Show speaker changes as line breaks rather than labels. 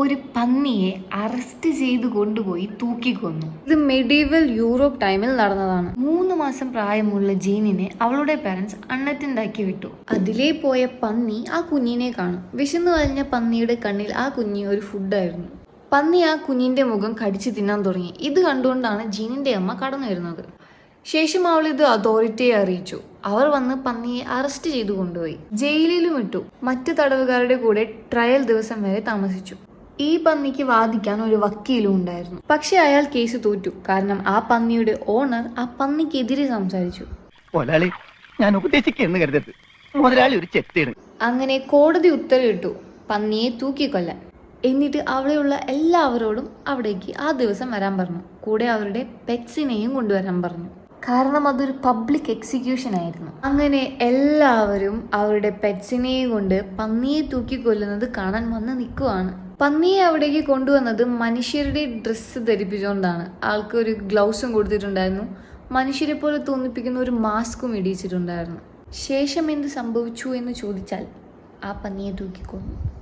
ഒരു പന്നിയെ അറസ്റ്റ് ചെയ്ത് കൊണ്ടുപോയി തൂക്കിക്കൊന്നു
ഇത് മെഡീവൽ യൂറോപ്പ് ടൈമിൽ നടന്നതാണ്.
മൂന്ന് മാസം പ്രായമുള്ള ജീനിനെ അവളുടെ പാരൻസ് അണ്ണറ്റുണ്ടാക്കി വിട്ടു.
അതിലേ പോയ പന്നി ആ കുഞ്ഞിനെ കാണും. വിശന്നു വലഞ്ഞ പന്നിയുടെ കണ്ണിൽ ആ കുഞ്ഞി ഒരു ഫുഡായിരുന്നു പന്നി ആ കുഞ്ഞിന്റെ മുഖം കടിച്ചു തിന്നാൻ തുടങ്ങി. ഇത് കണ്ടുകൊണ്ടാണ് ജീനിന്റെ അമ്മ കടന്നു വരുന്നത്. ശേഷം അവൾ ഇത് അതോറിറ്റിയെ അറിയിച്ചു. അവർ വന്ന് പന്നിയെ അറസ്റ്റ് ചെയ്തു കൊണ്ടുപോയി. ജയിലിലും ഇട്ടു. മറ്റു തടവുകാരുടെ കൂടെ ട്രയൽ ദിവസം വരെ താമസിച്ചു. ഈ പന്നിക്ക് വാദിക്കാൻ ഒരു വക്കീലും ഉണ്ടായിരുന്നു. പക്ഷെ അയാൾ കേസ് തോറ്റു. കാരണം ആ പന്നിയുടെ ഓണർ ആ പന്നിക്കെതിരെ സംസാരിച്ചു.
ഞാൻ ഉപദേശിക്കുന്നു കരുതരുത്. മുതലാളി ഒരു ചെത്തിയാണ്
അങ്ങനെ കോടതി ഉത്തരവിട്ടു പന്നിയെ തൂക്കിക്കൊല്ലാൻ. എന്നിട്ട് അവിടെയുള്ള എല്ലാവരോടും അവിടേക്ക് ആ ദിവസം വരാൻ പറഞ്ഞു. കൂടെ അവരുടെ പെറ്റ്സിനെയും കൊണ്ടുവരാൻ പറഞ്ഞു. കാരണം അതൊരു പബ്ലിക് എക്സിക്യൂഷൻ ആയിരുന്നു. അങ്ങനെ എല്ലാവരും അവരുടെ പെറ്റ്സിനെയും കൊണ്ട് പന്നിയെ തൂക്കിക്കൊല്ലുന്നത് കാണാൻ വന്ന് നിൽക്കുവാണ്. പന്നിയെ അവിടേക്ക് കൊണ്ടുവന്നത് മനുഷ്യരുടെ ഡ്രസ്സ് ധരിപ്പിച്ചുകൊണ്ടാണ്. ആൾക്ക് ഒരു ഗ്ലൗസും കൊടുത്തിട്ടുണ്ടായിരുന്നു. മനുഷ്യരെ പോലെ തോന്നിപ്പിക്കുന്ന ഒരു മാസ്കും ഇടിയിച്ചിട്ടുണ്ടായിരുന്നു. ശേഷം എന്ത് സംഭവിച്ചു എന്ന് ചോദിച്ചാൽ ആ പന്നിയെ തൂക്കിക്കൊന്നു.